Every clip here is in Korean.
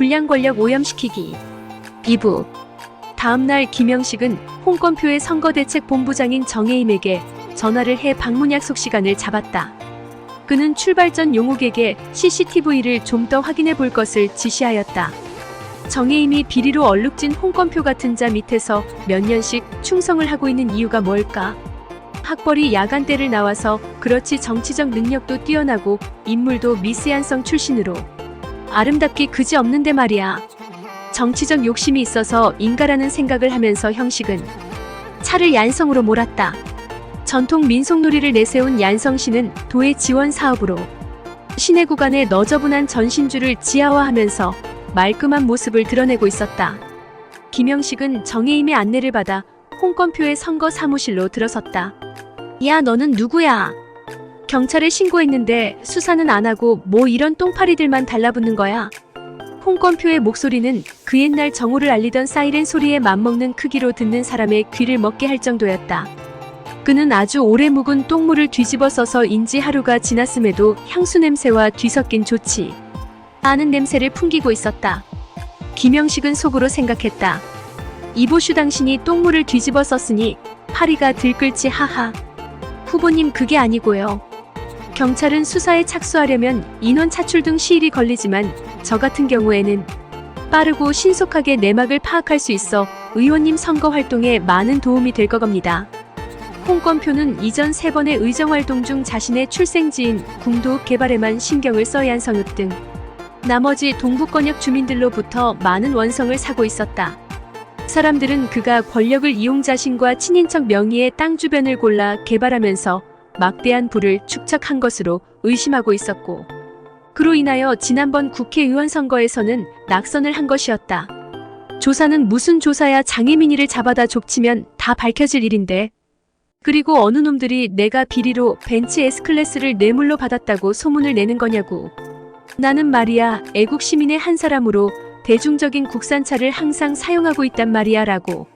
불량 권력 오염시키기 2부 다음날 김영식은 홍건표의 선거대책본부장인 정혜임에게 전화를 해 방문 약속 시간을 잡았다. 그는 출발 전 용욱에게 CCTV를 좀 더 확인해 볼 것을 지시하였다. 정혜임이 비리로 얼룩진 홍건표 같은 자 밑에서 몇 년씩 충성을 하고 있는 이유가 뭘까? 학벌이 야간대를 나와서 그렇지 정치적 능력도 뛰어나고 인물도 미스얀성 출신으로 아름답기 그지 없는데 말이야. 정치적 욕심이 있어서 인가라는 생각을 하면서 형식은 차를 얀성으로 몰았다. 전통 민속놀이를 내세운 얀성시는 도의 지원 사업으로 시내 구간의 너저분한 전신주를 지하화하면서 말끔한 모습을 드러내고 있었다. 김영식은 정혜임의 안내를 받아 홍건표의 선거 사무실로 들어섰다. 야, 너는 누구야? 경찰에 신고했는데 수사는 안 하고 뭐 이런 똥파리들만 달라붙는 거야? 홍건표의 목소리는 그 옛날 정오를 알리던 사이렌 소리에 맞먹는 크기로 듣는 사람의 귀를 먹게 할 정도였다. 그는 아주 오래 묵은 똥물을 뒤집어 써서 인지 하루가 지났음에도 향수 냄새와 뒤섞인 좋지 않은 냄새를 풍기고 있었다. 김영식은 속으로 생각했다. 이보슈 당신이 똥물을 뒤집어 썼으니 파리가 들끓지 하하. 후보님 그게 아니고요. 경찰은 수사에 착수하려면 인원 차출 등 시일이 걸리지만 저 같은 경우에는 빠르고 신속하게 내막을 파악할 수 있어 의원님 선거 활동에 많은 도움이 될 거겁니다. 홍건표는 이전 세 번의 의정 활동 중 자신의 출생지인 궁도읍 개발에만 신경을 써야 한 성읍 등 나머지 동북권역 주민들로부터 많은 원성을 사고 있었다. 사람들은 그가 권력을 이용 자신과 친인척 명의의 땅 주변을 골라 개발하면서 막대한 부를 축적한 것으로 의심하고 있었고, 그로 인하여 지난번 국회의원 선거에서는 낙선을 한 것이었다. 조사는 무슨 조사야 장애민이를 잡아다 족치면 다 밝혀질 일인데. 그리고 어느 놈들이 내가 비리로 벤츠 S클래스를 뇌물로 받았다고 소문을 내는 거냐고. 나는 말이야 애국 시민의 한 사람으로 대중적인 국산차를 항상 사용하고 있단 말이야 라고.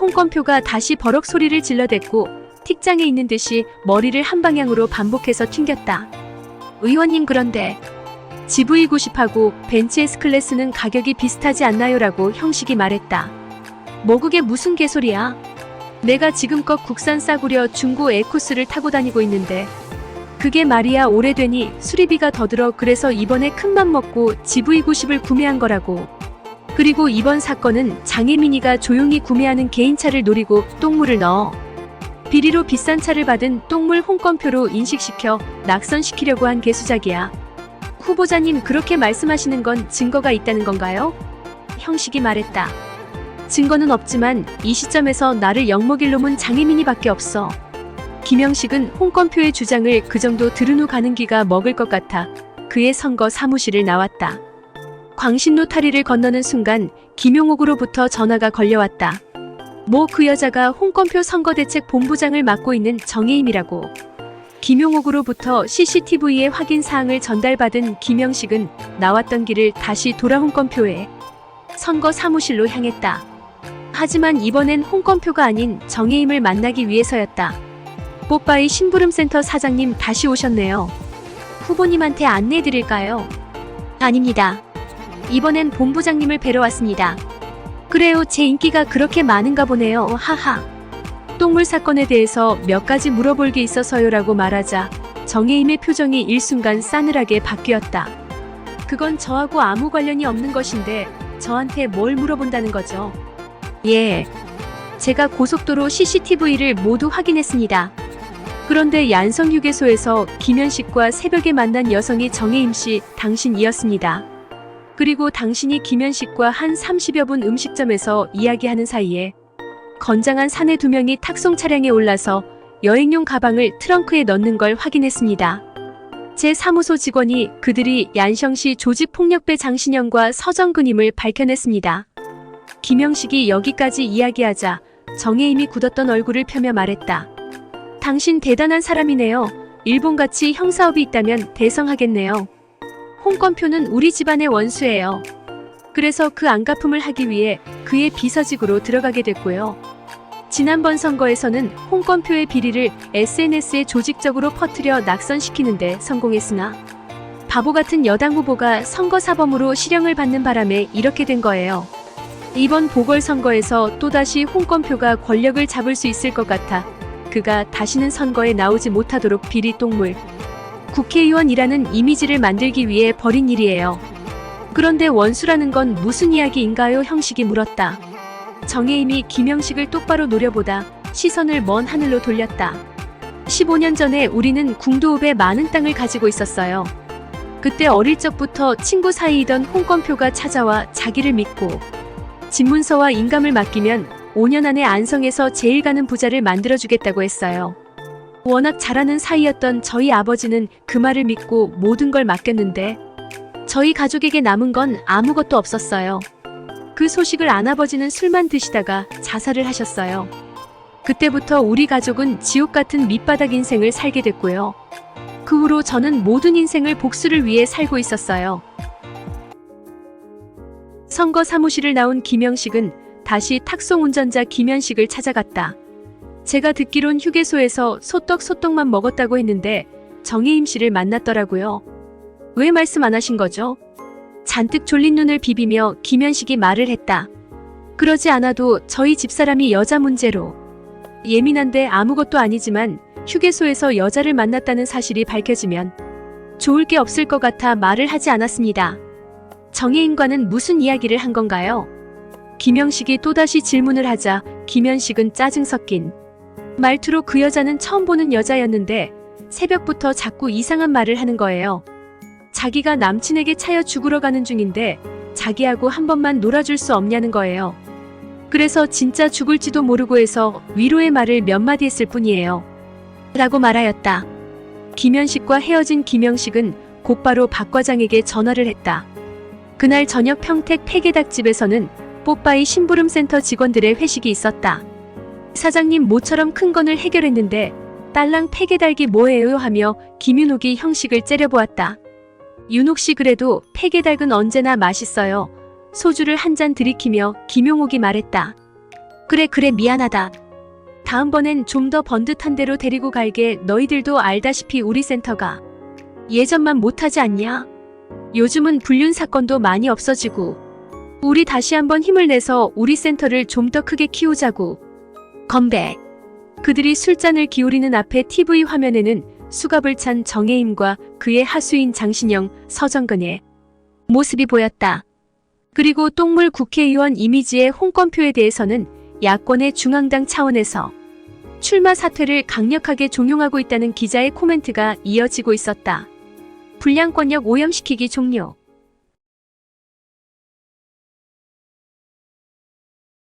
홍건표가 다시 버럭 소리를 질러댔고 틱장에 있는 듯이 머리를 한 방향으로 반복해서 튕겼다. 의원님 그런데 GV90하고 벤츠 S클래스는 가격이 비슷하지 않나요? 라고 형식이 말했다. 뭐 그게 무슨 개소리야? 내가 지금껏 국산 싸구려 중고 에코스를 타고 다니고 있는데 그게 말이야 오래되니 수리비가 더 들어 그래서 이번에 큰맘 먹고 GV90을 구매한 거라고. 그리고 이번 사건은 장혜민이가 조용히 구매하는 개인차를 노리고 똥물을 넣어 비리로 비싼 차를 받은 똥물 홍건표로 인식시켜 낙선시키려고 한 개수작이야. 후보자님 그렇게 말씀하시는 건 증거가 있다는 건가요? 형식이 말했다. 증거는 없지만 이 시점에서 나를 역먹일 놈은 장혜민이 밖에 없어. 김영식은 홍건표의 주장을 그 정도 들은 후 가는 기가 먹을 것 같아 그의 선거 사무실을 나왔다. 광신로 타리를 건너는 순간 김용옥으로부터 전화가 걸려왔다. 뭐그 여자가 홍건표 선거대책 본부장을 맡고 있는 정혜임이라고. 김용옥으로부터 CCTV의 확인 사항을 전달받은 김영식은 나왔던 길을 다시 돌아 홍건표의 선거 사무실로 향했다. 하지만 이번엔 홍건표가 아닌 정혜임을 만나기 위해서였다. 뽀빠이 심부름센터 사장님 다시 오셨네요. 후보님한테 안내해 드릴까요? 아닙니다. 이번엔 본부장님을 뵈러 왔습니다. 그래요, 제 인기가 그렇게 많은가 보네요. 하하. 똥물 사건에 대해서 몇 가지 물어볼 게 있어서요 라고 말하자 정혜임의 표정이 일순간 싸늘하게 바뀌었다. 그건 저하고 아무 관련이 없는 것인데 저한테 뭘 물어본다는 거죠? 예. 제가 고속도로 CCTV를 모두 확인했습니다. 그런데 얀성 휴게소에서 김현식과 새벽에 만난 여성이 정혜임 씨 당신이었습니다. 그리고 당신이 김현식과 한 30여 분 음식점에서 이야기하는 사이에 건장한 사내 두 명이 탁송 차량에 올라서 여행용 가방을 트렁크에 넣는 걸 확인했습니다. 제 사무소 직원이 그들이 얀성시 조직폭력배 장신영과 서정근임을 밝혀냈습니다. 김영식이 여기까지 이야기하자 정혜임이 굳었던 얼굴을 펴며 말했다. 당신 대단한 사람이네요. 일본같이 형사업이 있다면 대성하겠네요. 홍건표는 우리 집안의 원수예요. 그래서 그 안갚음을 하기 위해 그의 비서직으로 들어가게 됐고요. 지난번 선거에서는 홍건표의 비리를 SNS에 조직적으로 퍼뜨려 낙선시키는데 성공했으나 바보 같은 여당 후보가 선거 사범으로 실형을 받는 바람에 이렇게 된 거예요. 이번 보궐선거에서 또다시 홍건표가 권력을 잡을 수 있을 것 같아 그가 다시는 선거에 나오지 못하도록 비리 똥물. 국회의원이라는 이미지를 만들기 위해 벌인 일이에요. 그런데 원수라는 건 무슨 이야기인가요? 형식이 물었다. 정혜임이 김영식을 똑바로 노려보다 시선을 먼 하늘로 돌렸다. 15년 전에 우리는 궁도읍에 많은 땅을 가지고 있었어요. 그때 어릴 적부터 친구 사이이던 홍건표가 찾아와 자기를 믿고 집문서와 인감을 맡기면 5년 안에 안성에서 제일 가는 부자를 만들어주겠다고 했어요. 워낙 잘하는 사이였던 저희 아버지는 그 말을 믿고 모든 걸 맡겼는데 저희 가족에게 남은 건 아무것도 없었어요. 그 소식을 안 아버지는 술만 드시다가 자살을 하셨어요. 그때부터 우리 가족은 지옥 같은 밑바닥 인생을 살게 됐고요. 그 후로 저는 모든 인생을 복수를 위해 살고 있었어요. 선거 사무실을 나온 김영식은 다시 탁송 운전자 김현식을 찾아갔다. 제가 듣기론 휴게소에서 소떡소떡만 먹었다고 했는데 정혜임 씨를 만났더라고요. 왜 말씀 안 하신 거죠? 잔뜩 졸린 눈을 비비며 김현식이 말을 했다. 그러지 않아도 저희 집사람이 여자 문제로 예민한데 아무것도 아니지만 휴게소에서 여자를 만났다는 사실이 밝혀지면 좋을 게 없을 것 같아 말을 하지 않았습니다. 정혜인과는 무슨 이야기를 한 건가요? 김영식이 또다시 질문을 하자 김현식은 짜증 섞인 말투로 그 여자는 처음 보는 여자였는데 새벽부터 자꾸 이상한 말을 하는 거예요. 자기가 남친에게 차여 죽으러 가는 중인데 자기하고 한 번만 놀아줄 수 없냐는 거예요. 그래서 진짜 죽을지도 모르고 해서 위로의 말을 몇 마디 했을 뿐이에요. 라고 말하였다. 김현식과 헤어진 김영식은 곧바로 박 과장에게 전화를 했다. 그날 저녁 평택 폐계닭집에서는 뽀빠이 심부름센터 직원들의 회식이 있었다. 사장님 모처럼 큰 건을 해결했는데 딸랑 폐계닭이 뭐예요 하며 김윤옥이 형식을 째려보았다. 윤옥 씨 그래도 폐계닭은 언제나 맛있어요. 소주를 한 잔 들이키며 김용옥이 말했다. 그래 그래 미안하다. 다음번엔 좀 더 번듯한 데로 데리고 갈게 너희들도 알다시피 우리 센터가 예전만 못하지 않냐? 요즘은 불륜 사건도 많이 없어지고 우리 다시 한번 힘을 내서 우리 센터를 좀 더 크게 키우자고. 건배. 그들이 술잔을 기울이는 앞에 TV 화면에는 수갑을 찬 정혜임과 그의 하수인 장신영, 서정근의 모습이 보였다. 그리고 똥물 국회의원 이미지의 홍건표에 대해서는 야권의 중앙당 차원에서 출마 사퇴를 강력하게 종용하고 있다는 기자의 코멘트가 이어지고 있었다. 불량권력 오염시키기 종료.